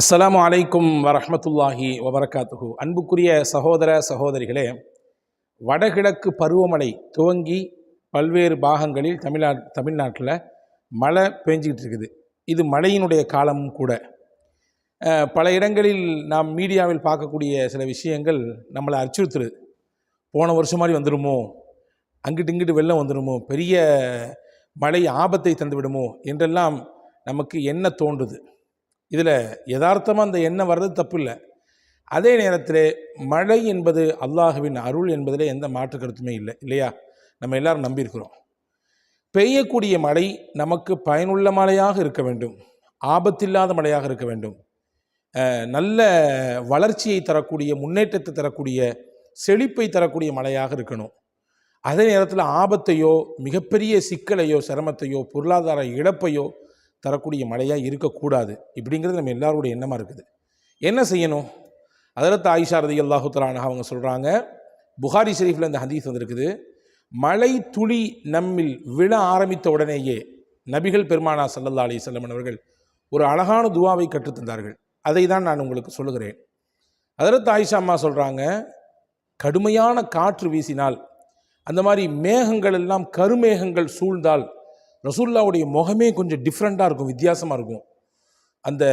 அஸ்ஸலாமு அலைக்கும் வரமத்துல்லாஹி வபரகாத்துஹு. அன்புக்குரிய சகோதர சகோதரிகளே வடகிழக்கு பருவமழை துவங்கி பல்வேறு பாகங்களில் தமிழ்நா தமிழ்நாட்டில் மழை பெஞ்சிக்கிட்டு இருக்குது. இது மழையினுடைய காலமும் கூட. பல இடங்களில் நாம் மீடியாவில் பார்க்கக்கூடிய சில விஷயங்கள் நம்மளை அச்சுறுத்துறது போன வருஷம் மாதிரி வந்துடுமோ அங்கிட்டு இங்கிட்டு வெள்ளம் வந்துடுமோ பெரிய மழை ஆபத்தை தந்துவிடுமோ? என்றெல்லாம் நமக்கு என்ன தோன்றுது? இதில் யதார்த்தமாக அந்த எண்ணம் வர்றது தப்பு இல்லை அதே நேரத்தில் மழை என்பது அல்லாஹுவின் அருள் என்பதில் எந்த மாற்று கருத்துமே இல்லை இல்லையா? நம்ம எல்லாரும் நம்பியிருக்கிறோம். பெய்யக்கூடிய மழை நமக்கு பயனுள்ள மழையாக இருக்க வேண்டும். ஆபத்தில்லாத மழையாக இருக்க வேண்டும். நல்ல வளர்ச்சியை தரக்கூடிய முன்னேற்றத்தை தரக்கூடிய செழிப்பை தரக்கூடிய மழையாக இருக்கணும். அதே நேரத்தில் ஆபத்தையோ மிகப்பெரிய சிக்கலையோ சிரமத்தையோ பொருளாதார இழப்பையோ தரக்கூடிய மழையாக இருக்கக்கூடாது. இப்படிங்கிறது நம்ம எல்லாருடைய எண்ணமாக இருக்குது. என்ன செய்யணும்? அதரத்து ஆயிஷா ரதி அல்லாஹு அவங்க சொல்கிறாங்க புகாரி ஷெரீஃபில் இந்த ஹதீஸ் வந்திருக்குது. மழை துளி நம்மில் விழ ஆரம்பித்த உடனேயே நபிகள் பெருமானா சல்லல்லா அலி செல்லமன் அவர்கள் ஒரு அழகான துவாவை கற்றுத்தந்தார்கள் அதை தான் நான் உங்களுக்கு சொல்லுகிறேன். அதரத்து ஆயிஷா அம்மா சொல்கிறாங்க கடுமையான காற்று வீசினால் அந்த மாதிரி மேகங்கள் எல்லாம் கருமேகங்கள் சூழ்ந்தால் ரசூல்லாவுடைய முகமே கொஞ்சம் டிஃப்ரெண்ட்டாக இருக்கும் வித்தியாசமாக இருக்கும். அந்த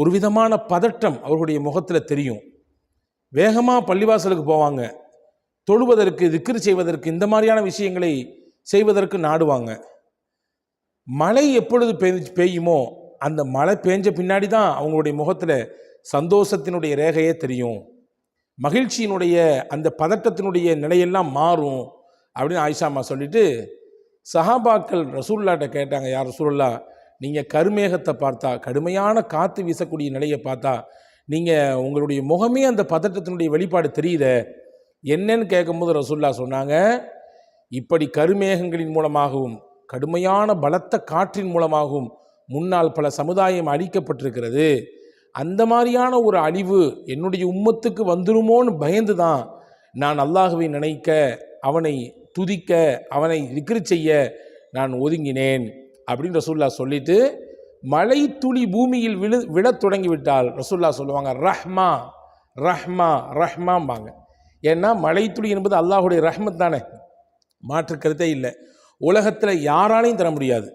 ஒரு விதமான பதட்டம் அவர்களுடைய முகத்தில் தெரியும். வேகமாக பள்ளிவாசலுக்கு போவாங்க. தொழுவதற்கு திக்ரு செய்வதற்கு இந்த மாதிரியான விஷயங்களை செய்வதற்கு நாடுவாங்க. மழை எப்பொழுது பெய் பெய்யுமோ அந்த மழை பெஞ்ச பின்னாடி தான் அவங்களுடைய முகத்தில் சந்தோஷத்தினுடைய ரேகையே தெரியும். மகிழ்ச்சியினுடைய அந்த பதட்டத்தினுடைய நிலையெல்லாம் மாறும் அப்படின்னு ஆயிஷாமா சொல்லிவிட்டு சொல்லிட்டு சஹாபாக்கள் ரசூல்லாட்ட கேட்டாங்க யார் ரசூல்லா நீங்கள் கருமேகத்தை பார்த்தா கடுமையான காற்று வீசக்கூடிய நிலையை பார்த்தா நீங்கள் உங்களுடைய முகமே அந்த பதட்டத்தினுடைய வெளிப்பாடு தெரியுதே? என்னன்னு கேட்கும்போது ரசூல்லா சொன்னாங்க இப்படி கருமேகங்களின் மூலமாகவும் கடுமையான பலத்த காற்றின் மூலமாகவும் முன்னால் பல சமுதாயம் அழிக்கப்பட்டிருக்கிறது. அந்த மாதிரியான ஒரு அழிவு என்னுடைய உம்மத்துக்கு வந்துருமோன்னு பயந்து தான் நான் அல்லாஹுவை நினைக்க அவனை துதிக்க அவனை விக்ரி செய்ய நான் ஒதுங்கினேன் அப்படின்னு ரசூல்லா சொல்லிட்டு மலை துளி பூமியில் விழு விழத் தொடங்கிவிட்டால் ரசூல்லா சொல்லுவாங்க ரஹ்மா ரஹ்மா ரஹ்மாம்பாங்க. ஏன்னா மலை துளி என்பது அல்லாஹுடைய ரஹ்மத் தானே. மாற்று கருத்தே இல்லை. உலகத்தில் யாராலையும் தர முடியாது.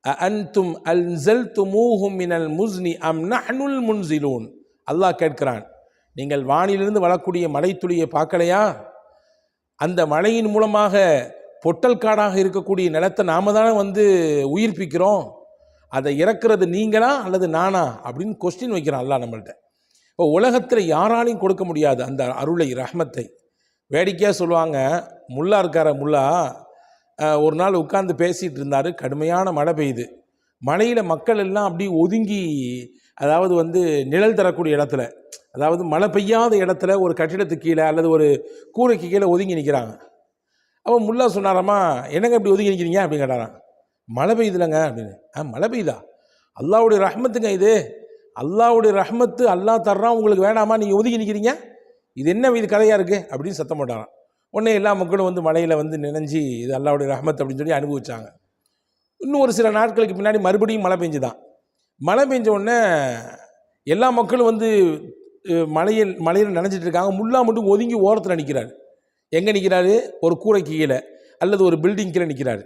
அன்தும் அல்சல் துமூஹும் மினல் முஸ்னி அம் நஹ்னுல் முன்சிலூன். அல்லாஹ் கேட்கிறான் நீங்கள் வானிலிருந்து வரக்கூடிய மலைத்துளியை பார்க்கலையா? அந்த மழையின் மூலமாக பொட்டல் காடாக இருக்கக்கூடிய நிலத்தை நாம தானே வந்து உயிர்ப்பிக்கிறோம். அதை இறக்குறது நீங்களா அல்லது நானா அப்படின்னு கொஸ்டின் வைக்கிறான் அல்லா நம்மள்கிட்ட இப்போ உலகத்தில் யாராலையும் கொடுக்க முடியாது அந்த அருளை ரஹ்மத்தை. வேடிக்கையாக சொல்லுவாங்க முல்லா இருக்கார முல்லா. ஒரு நாள் உட்காந்து பேசிகிட்டு இருந்தார் கடுமையான மழை பெய்யுது. மழையில் மக்கள் எல்லாம் அப்படி ஒதுங்கி அதாவது வந்து நிழல் தரக்கூடிய இடத்துல. அதாவது மழை பெய்யாத இடத்துல ஒரு கட்டிடத்துக்கு கீழே அல்லது ஒரு கூரைக்கு கீழே ஒதுங்கி நிற்கிறாங்க அப்போ முல்லா சொன்னாராம்மா என்னங்க இப்படி ஒதுங்கி நிற்கிறீங்க அப்படின்னு கேட்டாராம். மழை பெய்யுதுலங்க அப்படின்னு. ஆ மழை பெய்யுதா? அல்லாவுடைய ரஹ்மத்துங்க இது. அல்லாவுடைய ரஹ்மத்து அல்லாஹ் தர்றான் உங்களுக்கு வேணாமா? நீங்கள் ஒதுங்கி நிற்கிறீங்க இது என்ன இது கதையாக இருக்குது அப்படின்னு சத்தம் போட்டாராம். உடனே எல்லா மக்களும் வந்து மழையில் வந்து நினைஞ்சு இது அல்லாவுடைய ரஹமத் அப்படின்னு சொல்லி அனுபவிச்சாங்க. இன்னும் ஒரு சில நாட்களுக்கு பின்னாடி மறுபடியும் மழை பெஞ்சுதான். மழை பெஞ்ச உடனே எல்லா மக்களும் வந்து மலையில் மலையில் மழையில் இருக்காங்க. முல்லா மட்டும் ஒதுங்கி ஓரத்தில் நிற்கிறார் எங்கே நிற்கிறாரு ஒரு கூரைக்கு கீழே அல்லது ஒரு பில்டிங் கீழே நிற்கிறாரு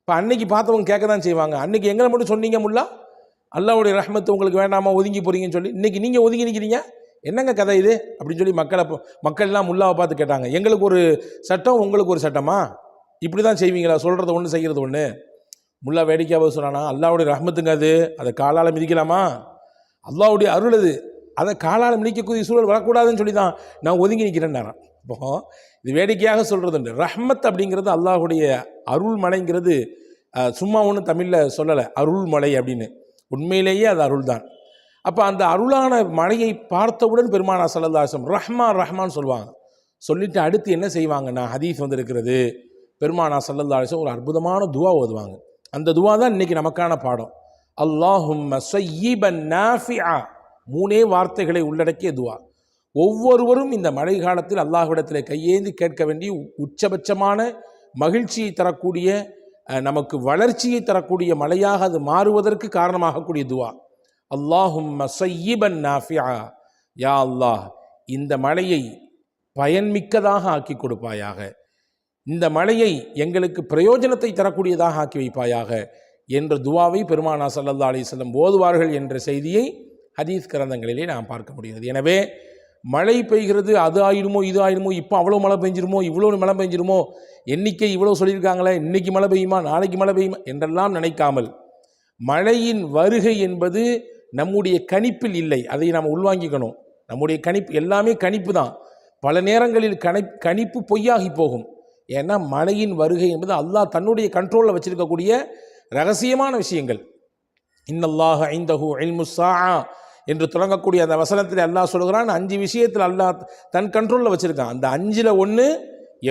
இப்போ அன்னைக்கு பார்த்தவங்க கேட்க தான் செய்வாங்க. அன்னைக்கு எங்களை மட்டும் சொன்னீங்க முல்லா? அல்லாவுடைய ரஹமத்து உங்களுக்கு வேண்டாமா? ஒதுங்கி போகிறீங்கன்னு சொல்லி இன்றைக்கி நீங்கள் ஒதுங்கி நிற்கிறீங்க என்னங்க கதை இது? அப்படின்னு சொல்லி மக்களை மக்கள்லாம் மக்கள் எல்லாம் முல்லாவை பார்த்து கேட்டாங்க. எங்களுக்கு ஒரு சட்டம் உங்களுக்கு ஒரு சட்டமா? இப்படி தான் செய்வீங்களா? சொல்கிறது ஒன்று செய்கிறது ஒன்று முல்லா வேடிக்கையாக சொன்னானா அல்லாவுடைய ரஹமத்துங்க அது. அதை காலால் மிதிக்கலாமா? அல்லாவுடைய அருள் அது. அதை காலால் மிதிக்கக்கூடிய சூழல் வரக்கூடாதுன்னு சொல்லி தான் நான் ஒதுங்கி நிற்கிறேன்னாரான் இப்போ இது வேடிக்கையாக சொல்கிறது உண்டு. ரஹ்மத் அப்படிங்கிறது அல்லாஹுடைய அருள் மலைங்கிறது சும்மா ஒன்றும் தமிழில் சொல்லலை அருள் மலை அப்படின்னு. உண்மையிலேயே அது அருள் தான் அப்போ அந்த அருளான மழையை பார்த்தவுடன் பெருமானா சல்லதாசம் ரஹ்மான் ரஹ்மான் சொல்லுவாங்க. சொல்லிட்டு அடுத்து என்ன செய்வாங்கன்னா ஹதீஸ் வந்திருக்கிறது. பெருமானா சல்லதாசம் ஒரு அற்புதமான துவா ஓதுவாங்க. அந்த துவா தான் இன்னைக்கு நமக்கான பாடம். அல்லாஹும் மூணே வார்த்தைகளை உள்ளடக்கிய துவா. ஒவ்வொருவரும் இந்த மழை காலத்தில் அல்லாஹ்விடத்தில் கையேந்தி கேட்க வேண்டிய உச்சபட்சமான மகிழ்ச்சியை தரக்கூடிய நமக்கு வளர்ச்சியை தரக்கூடிய மழையாக அது மாறுவதற்கு காரணமாகக்கூடிய துவா. அல்லாஹும் சையிபன் நாஃபியா யா அல்லாஹ் இந்த மழையை பயன்மிக்கதாக ஆக்கி கொடுப்பாயாக. இந்த மழையை எங்களுக்கு பிரயோஜனத்தை தரக்கூடியதாக ஆக்கி வைப்பாயாக. என்ற துவாவை பெருமானா சல்லல்லா அலிஸ்லம் ஓதுவார்கள் என்ற செய்தியை ஹதீஸ் கிரந்தங்களிலே நாம் பார்க்க முடிகிறது. எனவே மழை பெய்கிறது அது ஆயிடுமோ இது ஆயிடுமோ இப்போ அவ்வளோ மழை பெஞ்சிருமோ இவ்வளோ மழை பெஞ்சிருமோ எண்ணிக்கை இவ்வளோ சொல்லியிருக்காங்களே இன்னைக்கு மழை பெய்யுமா நாளைக்கு மழை பெய்யுமா என்றெல்லாம் நினைக்காமல் மழையின் வருகை என்பது நம்முடைய கணிப்பில் இல்லை. அதை நாம் உள்வாங்கிக்கணும். நம்முடைய கணிப்பு எல்லாமே கணிப்பு தான். பல நேரங்களில் கணி கணிப்பு பொய்யாகி போகும். ஏன்னா மழையின் வருகை என்பது அல்லாஹ் தன்னுடைய கண்ட்ரோலில் வச்சுருக்கக்கூடிய ரகசியமான விஷயங்கள். இன்னல்லாஹ ஐந்தஹு இல்மு என்று தொடங்கக்கூடிய அந்த வசனத்தில் அல்லாஹ் சொல்கிறான் அஞ்சு விஷயத்தில் அல்லாஹ் தன் கண்ட்ரோலில் வச்சுருக்கான். அந்த அஞ்சில் ஒன்று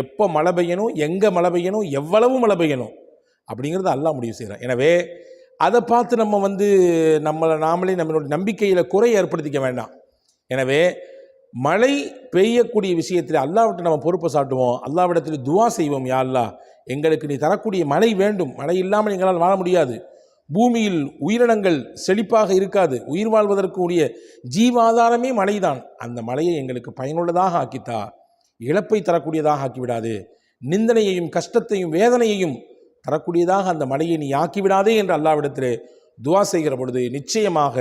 எப்போ மழை பெய்யணும் எங்கே மழை பெய்யணும் எவ்வளவு மழை பெய்யணும் அப்படிங்கிறத அல்லாஹ் முடிவு செய்கிறான். எனவே அதை பார்த்து நம்ம வந்து நம்மளை நாமளே நம்மளுடைய நம்பிக்கையில் குறை ஏற்படுத்திக்க வேண்டாம். எனவே மழை பெய்யக்கூடிய விஷயத்தில் அல்லாவிட்ட நம்ம பொறுப்பை சாட்டுவோம். அல்லாவிடத்தில் துவா செய்வோம் யா அல்லா எங்களுக்கு நீ தரக்கூடிய மழை வேண்டும். மழை இல்லாமல் எங்களால் வாழ முடியாது. பூமியில் உயிரினங்கள் செழிப்பாக இருக்காது. உயிர் வாழ்வதற்குரிய ஜீவாதாரமே மழைதான் அந்த மழையை எங்களுக்கு பயனுள்ளதாக ஆக்கித்தா இழப்பை தரக்கூடியதாக ஆக்கிவிடாது. நிந்தனையையும் கஷ்டத்தையும் வேதனையையும் தரக்கூடியதாக அந்த மழையை நீ ஆக்கிவிடாதே என்று அல்லாவிடத்திலே துவா செய்கிற பொழுது நிச்சயமாக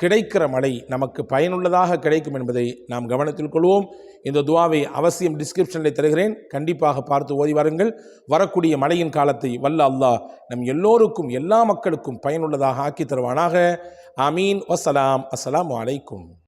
கிடைக்கிற மழை நமக்கு பயனுள்ளதாக கிடைக்கும் என்பதை நாம் கவனத்தில் கொள்வோம். இந்த துவாவை அவசியம் டிஸ்கிரிப்ஷனில் தருகிறேன். கண்டிப்பாக பார்த்து ஓதி வாருங்கள். வரக்கூடிய மழையின் காலத்தை வல்ல அல்லாஹ் நம் எல்லோருக்கும் எல்லா மக்களுக்கும் பயனுள்ளதாக ஆக்கி தருவானாக. ஆமீன். வசலாம் அஸ்ஸலாமு அலைக்கும்.